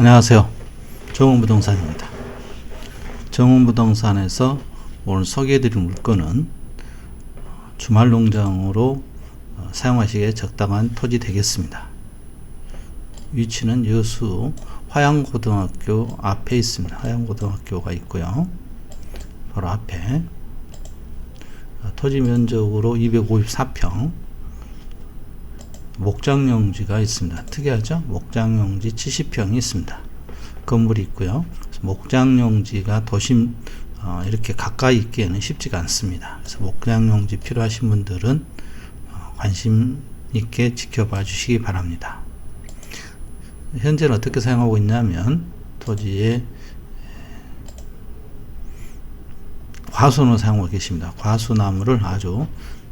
안녕하세요. 정원부동산입니다. 정원부동산에서 오늘 소개해드릴 물건은 주말 농장으로 어, 사용하시기에 적당한 토지 되겠습니다. 위치는 여수 화양고등학교 앞에 있습니다. 화양고등학교가 있고요. 바로 앞에 어, 토지 면적으로 254평 목장용지가 있습니다. 특이하죠? 목장용지 70평이 있습니다. 건물이 있고요. 목장용지가 도심 어, 이렇게 가까이 있기에는 쉽지가 않습니다. 그래서 목장용지 필요하신 분들은 어, 관심 있게 지켜봐 주시기 바랍니다. 현재는 어떻게 사용하고 있냐면 토지에 과수로 사용하고 계십니다. 과수나무를 아주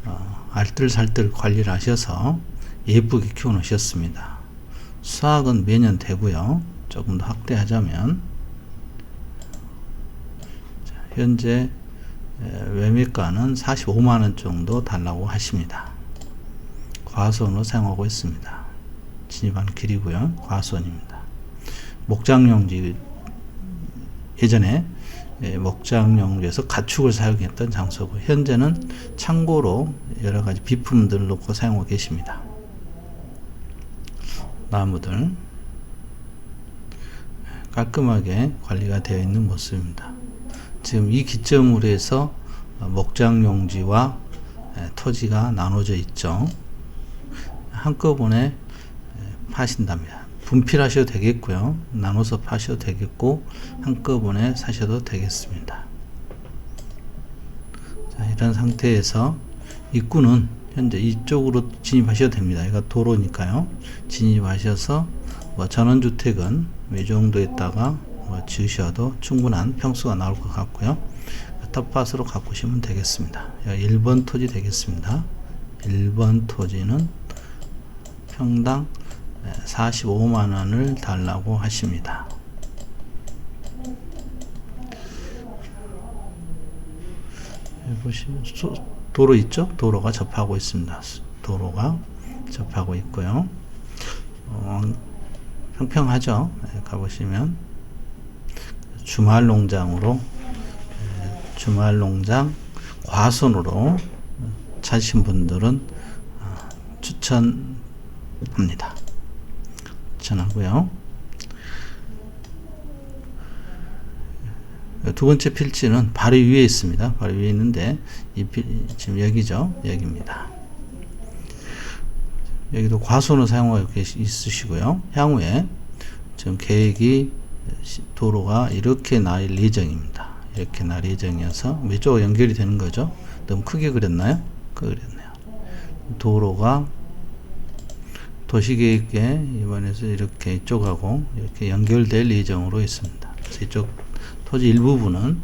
어, 알뜰살뜰 관리를 하셔서 예쁘게 키워 놓으셨습니다. 수확은 매년 되고요. 조금 더 확대하자면 자, 현재 매매가는 45만원 정도 달라고 하십니다. 과수원으로 사용하고 있습니다. 진입한 길이고요. 과수원입니다. 목장용지 예전에 목장용지에서 가축을 사용했던 장소고 현재는 창고로 여러 가지 비품들을 놓고 사용하고 계십니다. 나무들 깔끔하게 관리가 되어 있는 모습입니다. 지금 이 기점으로 해서 목장 용지와 토지가 나눠져 있죠. 한꺼번에 파신답니다. 분필하셔도 되겠고요. 나눠서 파셔도 되겠고 한꺼번에 사셔도 되겠습니다. 자, 이런 상태에서 입구는 현재 이쪽으로 진입하셔도 됩니다. 이거 도로니까요. 진입하셔서 뭐 전원주택은 이 정도에다가 뭐 지으셔도 충분한 평수가 나올 것 같고요. 텃밭으로 가꾸시면 되겠습니다. 1번 토지 되겠습니다. 1번 토지는 평당 45만 원을 달라고 하십니다. 보시면 도로 있죠? 도로가 접하고 있습니다. 도로가 접하고 있고요. 어, 평평하죠? 네, 가보시면 주말 농장으로 주말 농장 과순으로 찾으신 분들은 어, 추천합니다. 추천하고요. 두 번째 필지는 바로 위에 있습니다. 바로 위에 있는데 이 필, 지금 여기죠. 여기입니다. 여기도 과수로 사용하고 있으시고요. 향후에 지금 계획이 도로가 이렇게 날 예정입니다. 이렇게 날 예정이어서 이쪽 연결이 되는 거죠. 너무 크게 그렸나요? 그렸네요. 도로가 도시계획에 이번에서 이렇게 이쪽하고 이렇게 연결될 예정으로 있습니다. 이쪽 토지 일부분은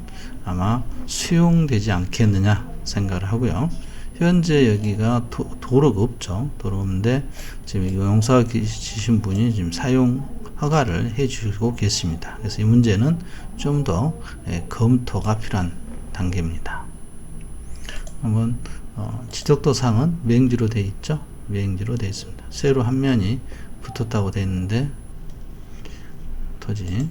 아마 수용되지 않겠느냐 생각을 하고요. 현재 여기가 도, 로가 없죠. 도로가 없는데 지금 용사 계신 분이 지금 사용 허가를 해 주시고 계십니다. 그래서 이 문제는 좀더 예, 검토가 필요한 단계입니다. 한번 어, 지적도상은 맹지로 되어 있죠. 맹지로 되어 있습니다. 세로 한 면이 붙었다고 되어 있는데 토지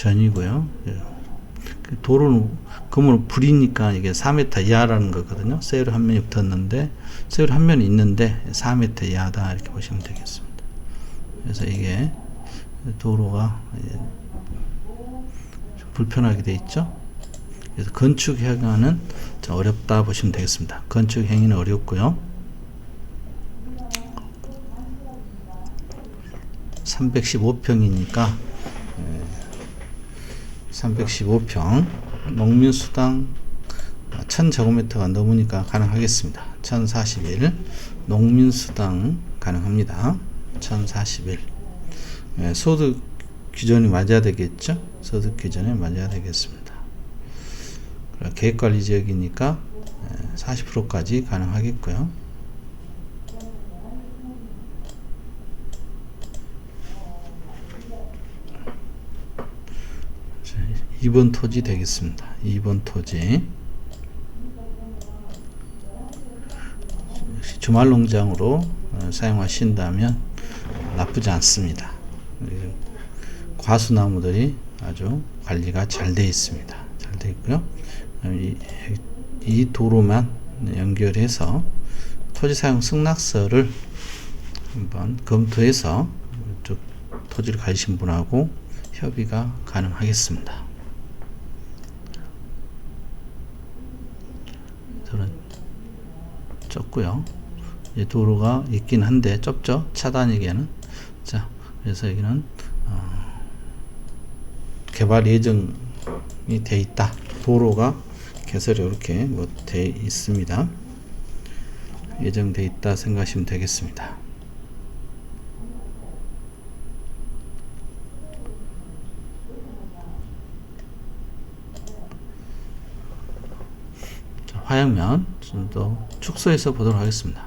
전이고요. 예. 그 도로는 그물 불이니까 이게 4m 이하라는 거거든요. 세일 한 면이 붙었는데 세일 한 면이 있는데 4m 이하다 이렇게 보시면 되겠습니다. 그래서 이게 도로가 불편하게 돼 있죠. 그래서 건축 행위는 어렵다 보시면 되겠습니다. 건축 행위는 어렵고요. 315평이니까 315평 농민수당 1000제곱미터가 넘으니까 가능하겠습니다. 1041 농민수당 가능합니다. 1041 네, 소득 기준이 맞아야 되겠죠? 소득 기준에 맞아야 되겠습니다. 계획관리 지역이니까 40%까지 가능하겠고요. 2번 토지 되겠습니다. 2번 토지 주말 농장으로 어, 사용하신다면 나쁘지 않습니다. 과수나무들이 아주 관리가 잘 되어 있습니다. 잘 되어 있고요. 이, 이 도로만 연결해서 토지 사용 승낙서를 한번 검토해서 쪽 토지를 가지신 분하고 협의가 가능하겠습니다. 저는 좁고요. 이 도로가 있긴 한데 좁죠. 차단이기에는. 자, 그래서 여기는 어, 개발 예정이 돼 있다. 도로가 개설이 이렇게 뭐 돼 있습니다. 예정돼 있다 생각하시면 되겠습니다. 자, 화양면 좀더 축소해서 보도록 하겠습니다.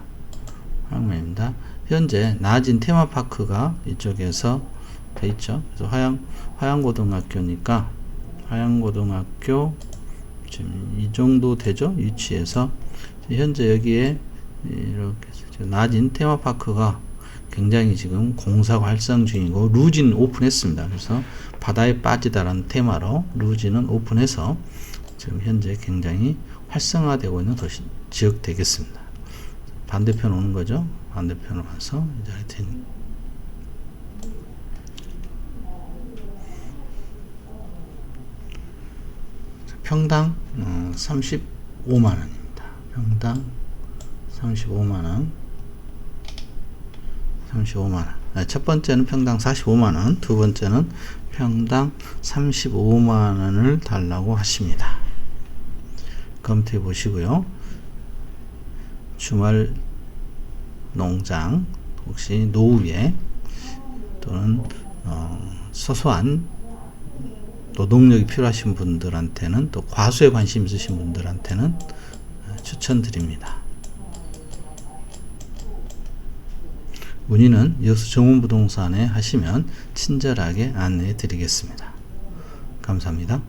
화양면입니다. 현재 낮은 테마파크가 이쪽에서 돼 있죠. 그래서 화양 화양고등학교니까 화양고등학교 지금 이 정도 되죠. 위치에서 현재 여기에 이렇게 낮은 테마파크가 굉장히 지금 공사가 활성 중이고 루지는 오픈했습니다. 그래서 바다에 빠지다라는 테마로 루지는 오픈해서 지금 현재 굉장히 활성화되고 있는 도시 지역 되겠습니다. 반대편 오는 거죠. 반대편으로 가서 이제 하여튼 평당 어, 35만 원입니다. 평당 35만 원. 35만 원. 네, 첫 번째는 평당 45만 원, 두 번째는 평당 35만 원을 달라고 하십니다. 검토해 보시고요. 주말 농장 혹시 노후에 또는 어, 소소한 노동력이 필요하신 분들한테는 또 과수에 관심 있으신 분들한테는 어, 추천드립니다. 문의는 여수 정원부동산에 하시면 친절하게 안내해 드리겠습니다. 감사합니다.